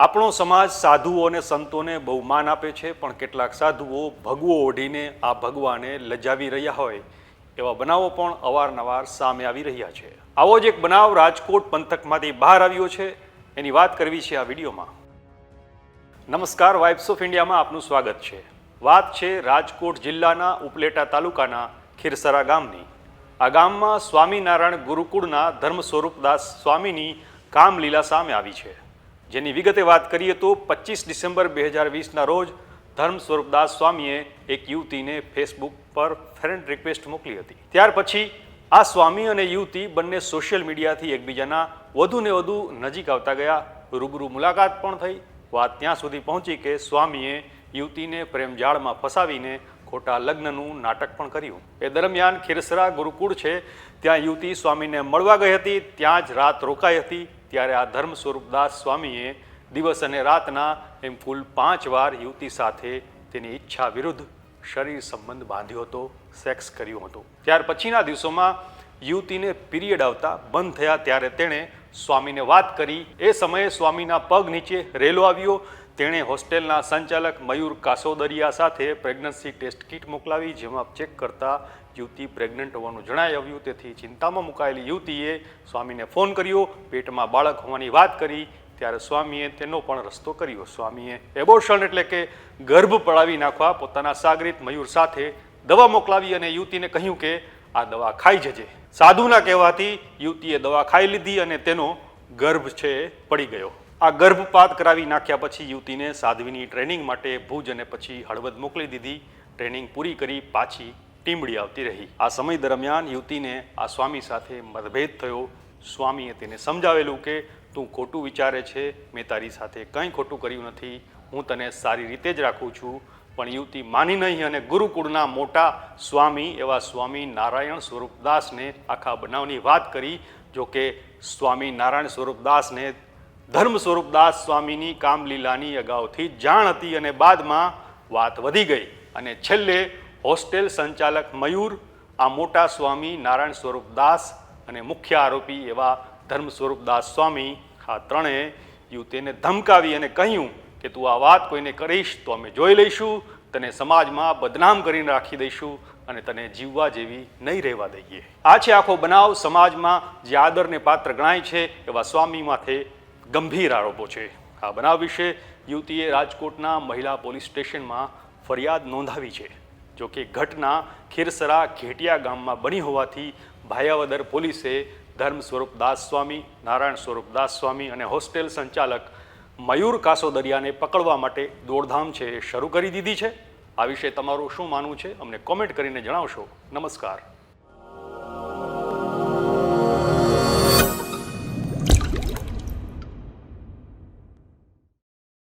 આપણો સમાજ સાધુઓ અને સંતોને બહુ માન આપે છે, પણ કેટલાક સાધુઓ ભગવો ઓઢીને આ ભગવાને લજાવી રહ્યા હોય એવા બનાવો પણ અવારનવાર સામે આવી રહ્યા છે. આવો જ એક બનાવ રાજકોટ પંથકમાંથી બહાર આવ્યો છે. એની વાત કરવી છે આ વિડીયોમાં. નમસ્કાર, વાઇબ્સ ઓફ ઇન્ડિયામાં આપનું સ્વાગત છે. વાત છે રાજકોટ જિલ્લાના ઉપલેટા તાલુકાના ખીરસરા ગામની. આ ગામમાં સ્વામિનારાયણ ગુરુકુળના ધર્મ સ્વરૂપદાસ સ્વામીની કામલીલા સામે આવી છે. જેની વિગતે વાત કરીએ તો પચીસ ડિસેમ્બર બે હજાર વીસના રોજ ધર્મ સ્વરૂપદાસ સ્વામીએ એક યુવતીને ફેસબુક પર ફ્રેન્ડ રિક્વેસ્ટ મોકલી હતી. ત્યાર પછી આ સ્વામી અને યુવતી બંને સોશિયલ મીડિયાથી એકબીજાના વધુ ને વધુ નજીક આવતા ગયા. રૂબરૂ મુલાકાત પણ થઈ. વાત ત્યાં સુધી પહોંચી કે સ્વામીએ યુવતીને પ્રેમજાળમાં ફસાવીને ખોટા લગ્નનું નાટક પણ કર્યું. એ દરમિયાન ખીરસરા ગુરુકુળ છે. ત્યાં યુવતી સ્વામીને મળવા ગઈ હતી. ત્યાં જ રાત રોકાઈ હતી. ત્યારે આ ધર્મ સ્વરૂપદાસ સ્વામીએ દિવસ અને રાતના એમ કુલ પાંચ વાર યુવતી સાથે તેની ઈચ્છા વિરુદ્ધ શરીર સંબંધ બાંધ્યો હતો, સેક્સ કર્યું હતું. ત્યાર પછીના દિવસોમાં યુવતીને પીરિયડ આવતા બંધ થયા ત્યારે તેણે સ્વામીને વાત કરી. એ સમયે સ્વામીના પગ નીચે રેલો આવ્યો. તેણે હોસ્ટેલના સંચાલક મયુર કાસોદરિયા સાથે પ્રેગ્નન્સી ટેસ્ટ કિટ મોકલાવી, જેમાં ચેક કરતા યુવતી પ્રેગ્નન્ટ હોવાનું જણાઈ આવ્યું. તેથી ચિંતામાં મુકાયેલી યુવતીએ સ્વામીને ફોન કર્યો, પેટમાં બાળક હોવાની વાત કરી, ત્યારે સ્વામીએ તેનો પણ રસ્તો કર્યો. સ્વામીએ એબોર્શન એટલે કે ગર્ભ પડાવી નાખવા પોતાના સાગરીત મયુર સાથે દવા મોકલાવી અને યુવતીને કહ્યું કે, આ દવા ખાઈ જજે. સાધુના કહેવાથી યુવતીએ દવા ખાઈ લીધી અને તેનો ગર્ભ છે, પડી ગયો. આ ગર્ભપાત કરાવી નાખ્યા પછી યુવતીને સાધ્વીની ટ્રેનિંગ માટે ભુજ અને પછી હળવદ મોકલી દીધી. ટ્રેનિંગ પૂરી કરી પાછી ટીમડી આવતી રહી. આ સમય દરમિયાન યુવતીને આ સ્વામી સાથે મતભેદ થયો. સ્વામીએ તેને સમજાવેલું કે, તું ખોટું વિચારે છે, મેં તારી સાથે કંઈ ખોટું કર્યું નથી. હું તને સારી રીતે જ રાખું છું, પણ યુવતી માની નહીં અને ગુરુકુળના મોટા સ્વામી એવા સ્વામી નારાયણ સ્વરૂપદાસને આખા બનાવની વાત કરી. જોકે સ્વામી નારાયણ સ્વરૂપદાસને ધર્મ સ્વરૂપદાસ સ્વામીની કામલીલાની અગાઉથી જાણ હતી અને બાદમાં વાત વધી ગઈ. અને છેલ્લે હોસ્ટેલ સંચાલક મયુર, આ મોટા સ્વામી નારાયણ સ્વરૂપદાસ અને મુખ્ય આરોપી એવા ધર્મ સ્વરૂપદાસ સ્વામી, આ ત્રણેય યુવતીને ધમકાવી અને કહ્યું કે, તું આ વાત કોઈને કરીશ તો અમે જોઈ લઈશું, તને સમાજમાં બદનામ કરીને રાખી દઈશું અને તને જીવવા જેવી નહીં રહેવા દઈએ. આ છે આખો બનાવ સમાજમાં જે આદરને પાત્ર ગણાય છે એવા સ્વામી માથે ગંભીર આરોપો છે. આ બનાવ વિશે યુવતીએ રાજકોટના મહિલા પોલીસ સ્ટેશનમાં ફરિયાદ નોંધાવી છે. જો કે ઘટના ખીરસરા ઘેટિયા ગામમાં બની હોવાથી ભાયાવદર પોલીસે ધર્મ સ્વરૂપદાસ સ્વામી નારાયણ સ્વરૂપ સ્વામી અને હોસ્ટેલ સંચાલક મયુર કાસોદરિયાને પકડવા માટે દોડધામ છે શરૂ કરી દીધી છે. આ વિશે તમારું શું માનવું છે? અમને કોમેન્ટ કરીને જણાવશો. નમસ્કાર.